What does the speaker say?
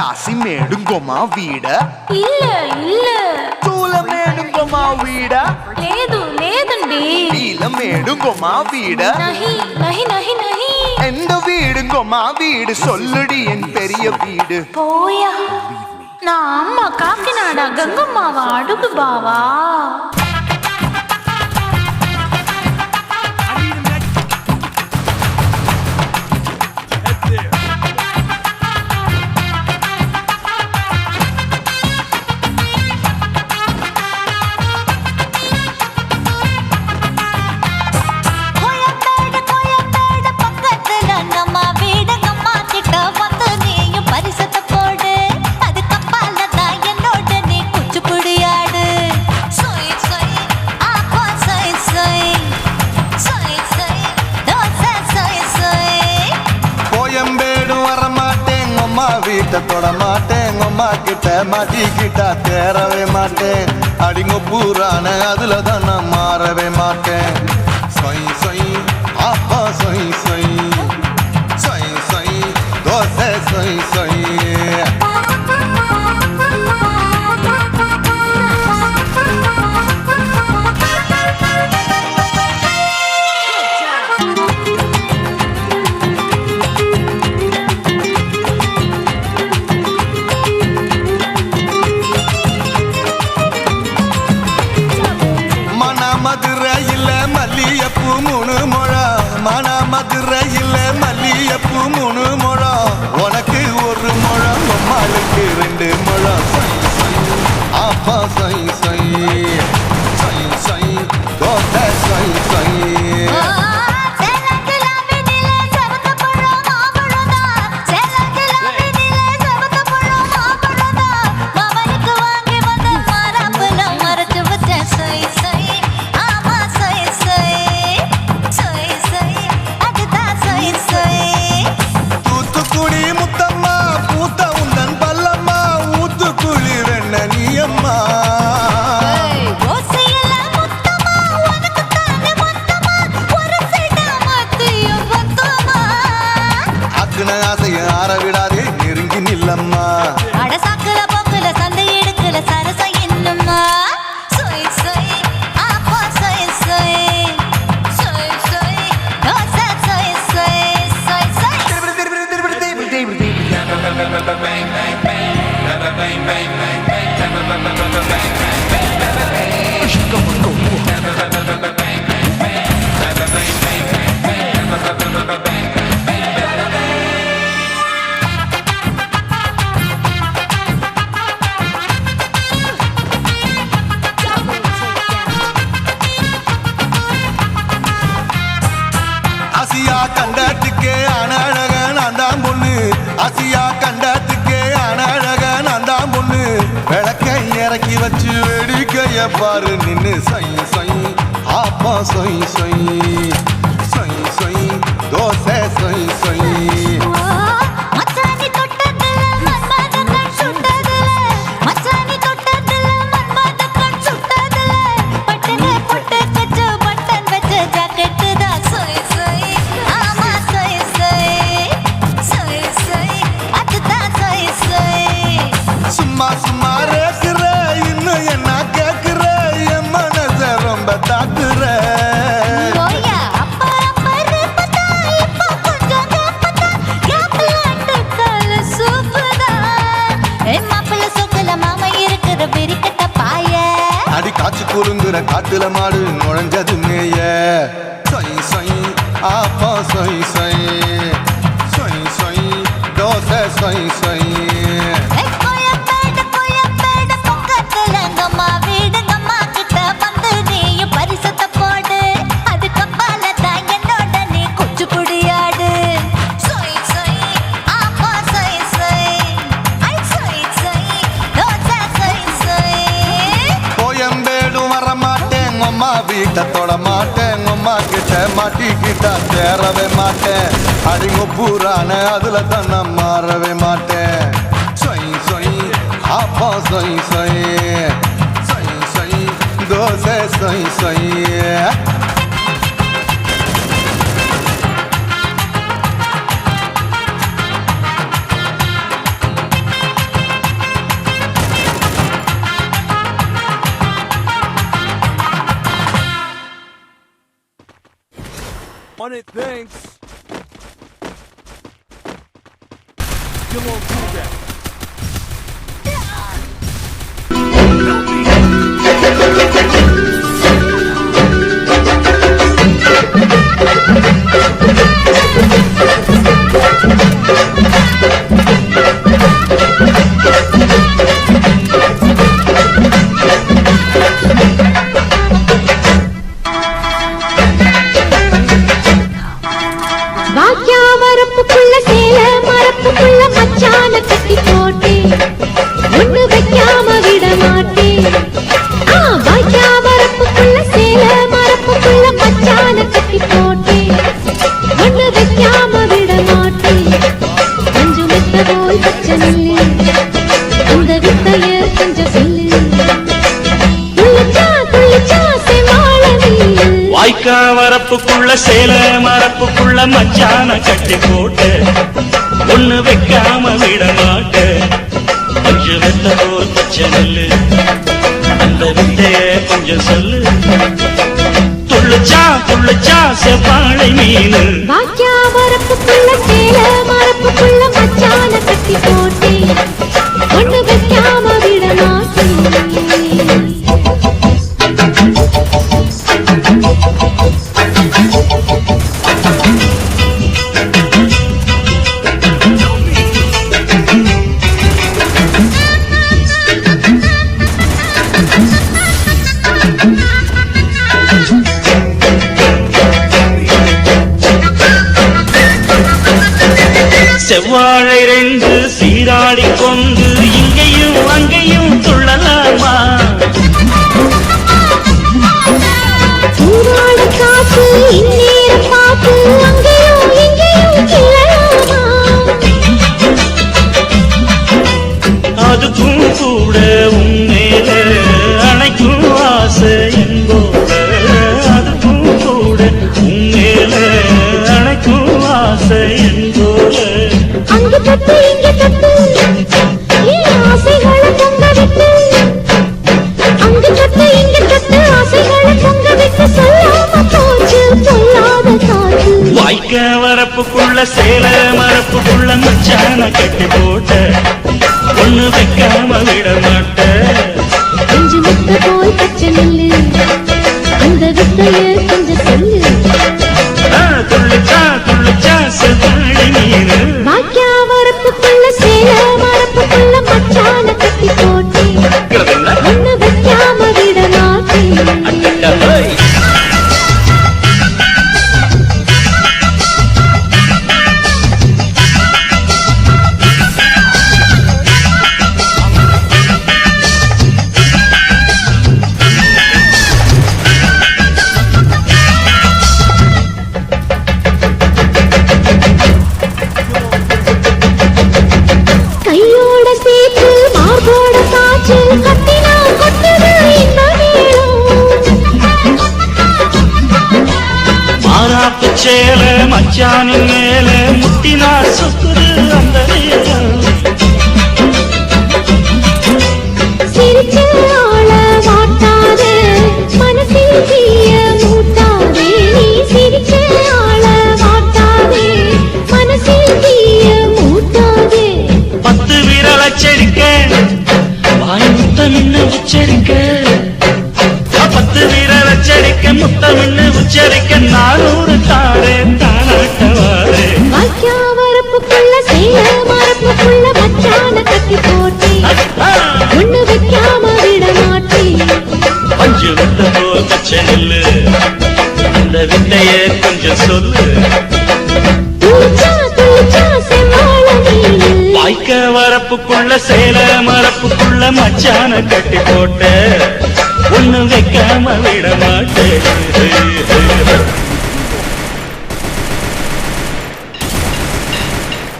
కాసి మేడుంగోమా వీడ இல்ல இல்ல తూల మేడుంగోమా వీడ లేదు లేదండి వీల మేడుంగోమా వీడ நஹி நஹி நஹி நஹி எந்த வீடுங்கோமா வீடு சொல்லுடி என் பெரிய வீடு போயா நான் அம்மா காக்கிநாடா கங்கம்மாவா அடுகு பாவா வீட்டை தொட மாட்டேன். அம்மா கிட்ட மாட்டிக்கிட்டா தேரவே மாட்டேன். அடிங்க பூரான அதுல தான் நான் மாறவே மாட்டேன். சொய் சொய் அப்பா சொய் சொய். சொய் சொய் தோசை சொய் சொய். அக்குன ஆசைய ஆற விடாதே நெருங்கி நில்லம்மா. அட சாக்குல போக்குல சந்தை எடுக்கல சரசம் என்னம்மா? சொய் வேடிக்கைய பாரு நின்னு சை சை. ஆப்பா சை சை. சை சை. தோசை சை சை. காய்ச்சி குறுங்குற காட்டுல மாடு நுழைஞ்சது மேய. சொய் சொய் ஆப்பா சொய் சொய். சொய் சொய் தோசை சொய் சொய். வீட்டை தொட மாட்டேன். உம்மா கிட்ட மாட்டிக்கிட்டா தேரவே மாட்டேன். அடிங்க பூரான அதுல தான் நான் மாறவே மாட்டேன். சொய் சொய் அப்பா சொய் சொய். சொய் சொய் தோசை சொய் சொய். on it, thanks. You won't do that. Help. அக்கா வரப்புக்குள்ள சேல மரப்புக்குள்ள மச்சான கட்டி போட்டு ஒண்ணு வைக்காம விட மாட்டு. கொஞ்சம் வெத்த போல் பச்சை நெல்லு அந்த வித்தைய கொஞ்சம் சொல்லு. துள்ளுச்சா துள்ளுச்சா செவ்வாழை மீனு. வாக்கியா மரப்புக்குள்ள சேல மரப்புக்குள்ள மச்சான கட்டி போட்டு கொண்டு இங்கேயும் அங்கேயும் துள்ளலாமா காத்து இந்நேரம் பார்த்து அங்கேயும் இங்கேயும் கிளலாமா அதுக்கும் கூட உன்மேல அணைக்கும் ஆசை என்போட அதுக்கும் கூட உன்மேல அணைக்கும் ஆசை என்போட அங்க தொட்டு இங்க தொட்டு சேல மரப்புக்குள்ள மச்சான கட்டி போட்ட ஒண்ணு வைக்காம விட மாட்ட ചേല മച്ചാനും മേലെ മുട്ടിനാ സ്വത്ത് അന്തരീക്ഷം முத்தமின்னு உச்சரிக்க நானூறு தாரே தானாட்டவாரே. வாக்கியா வரப்புக்குள்ள சேல மரப்புக்குள்ள மச்சான கட்டி போட்டேன் ஒண்ணு வைக்காம விட மாட்டேன் பஞ்சு வித்த போல் பச்சை நெல்லு. அந்த வித்தைய கொஞ்சம் சொல்லு. வாய்க்க வரப்புக்குள்ள சேல மரப்புக்குள்ள மச்சான கட்டி போட்ட. ஒன்னும் வைக்காம விட மாட்டேன்.